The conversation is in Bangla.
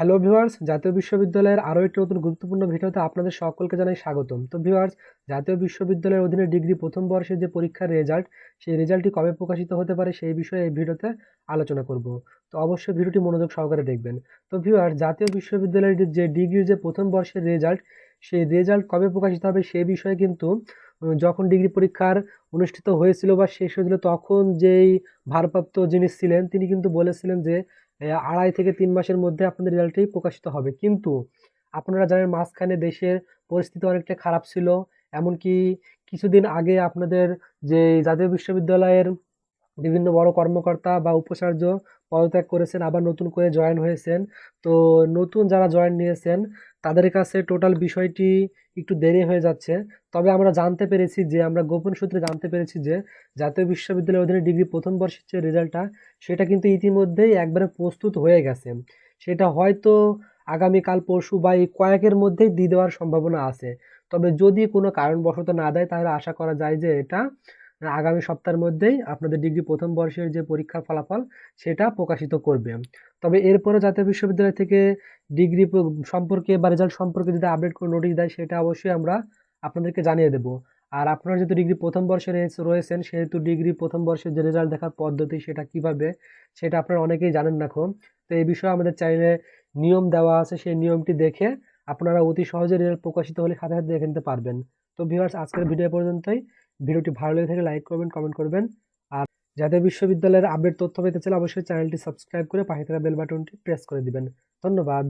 হ্যালো ভিউয়ার্স, জাতীয় বিশ্ববিদ্যালয়ের আরও একটি নতুন গুরুত্বপূর্ণ ভিডিওতে আপনাদের সকলকে জানাই স্বাগতম। তো ভিউয়ার্স, জাতীয় বিশ্ববিদ্যালয়ের অধীনে ডিগ্রি প্রথম বর্ষের যে পরীক্ষার রেজাল্ট, সেই রেজাল্টটি কবে প্রকাশিত হতে পারে সেই বিষয়ে এই ভিডিওতে আলোচনা করব। তো অবশ্যই ভিডিওটি মনোযোগ সহকারে দেখবেন। তো ভিউয়ার্স, জাতীয় বিশ্ববিদ্যালয়ের যে- ডিগ্রির যে প্রথম বর্ষের রেজাল্ট, সেই রেজাল্ট কবে প্রকাশিত হবে সেই বিষয়ে কিন্তু যখন ডিগ্রি পরীক্ষার অনুষ্ঠিত হয়েছিল বা শেষ হয়েছিল, তখন যেই ভারপ্রাপ্ত যিনি ছিলেন, তিনি কিন্তু বলেছিলেন যে আড়াই থেকে তিন মাসের মধ্যে আপনাদের রেজাল্টটি প্রকাশিত হবে। কিন্তু আপনারা জানেন মাঝখানে দেশের পরিস্থিতি অনেকটা খারাপ ছিল। এমনকি কিছুদিন আগে আপনাদের যে জাতীয় বিশ্ববিদ্যালয়ের বিভিন্ন বড় কর্মকর্তা বা উপাচার্য পদত্যাগ করেছেন, আবার নতুন করে জয়েন হয়েছেন। তো নতুন যারা জয়েন নিয়েছেন, তাদের কাছে টোটাল বিষয়টি একটু দেরি হয়ে যাচ্ছে। তবে আমরা জানতে পেরেছি যে, আমরা গোপন সূত্রে জানতে পেরেছি যে, জাতীয় বিশ্ববিদ্যালয়ের অধীনে ডিগ্রি প্রথম বর্ষের যে রেজাল্টটা, সেটা কিন্তু ইতিমধ্যেই একবারে প্রস্তুত হয়ে গেছে। সেটা হয়তো আগামীকাল, পরশু বা এই কয়েকের মধ্যেই দিয়ে দেওয়ার সম্ভাবনা আছে। তবে যদি কোনো কারণবশত না দেয়, তাহলে আশা করা যায় যে, এটা আগামী সপ্তাহের মধ্যেই আপনাদের ডিগ্রি প্রথম বর্ষের যে পরীক্ষার ফলাফল, সেটা প্রকাশিত করবে। তবে এরপরে জাতীয় বিশ্ববিদ্যালয় থেকে ডিগ্রি সম্পর্কে বা রেজাল্ট সম্পর্কে যদি আপডেট করে নোটিশ দেয়, সেটা অবশ্যই আমরা আপনাদেরকে জানিয়ে দেব। আর আপনারা যেহেতু ডিগ্রি প্রথম বর্ষে রয়েছে- রয়েছেন, সেহেতু ডিগ্রি প্রথম বর্ষের যে রেজাল্ট দেখার পদ্ধতি, সেটা কীভাবে, সেটা আপনারা অনেকেই জানেন না এখন। তো এই বিষয়ে আমাদের চ্যানেলে নিয়ম দেওয়া আছে, সেই নিয়মটি দেখে আপনারা অতি সহজে রেজাল্ট প্রকাশিত হলে সাথে সাথে দেখে নিতে পারবেন। তো ভিউয়ার্স আজকের ভিডিও পর্যন্তই। ভিডিওটি ভালো লেগে থাকলে লাইক করবেন কমেন্ট করবেন। আর যাদের বিশ্ববিদ্যালয়ের আপডেট তথ্য পেতে চাইলে অবশ্যই চ্যানেলটি সাবস্ক্রাইব করে পাশে থাকা বেল বাটনটি প্রেস করে দিবেন। ধন্যবাদ।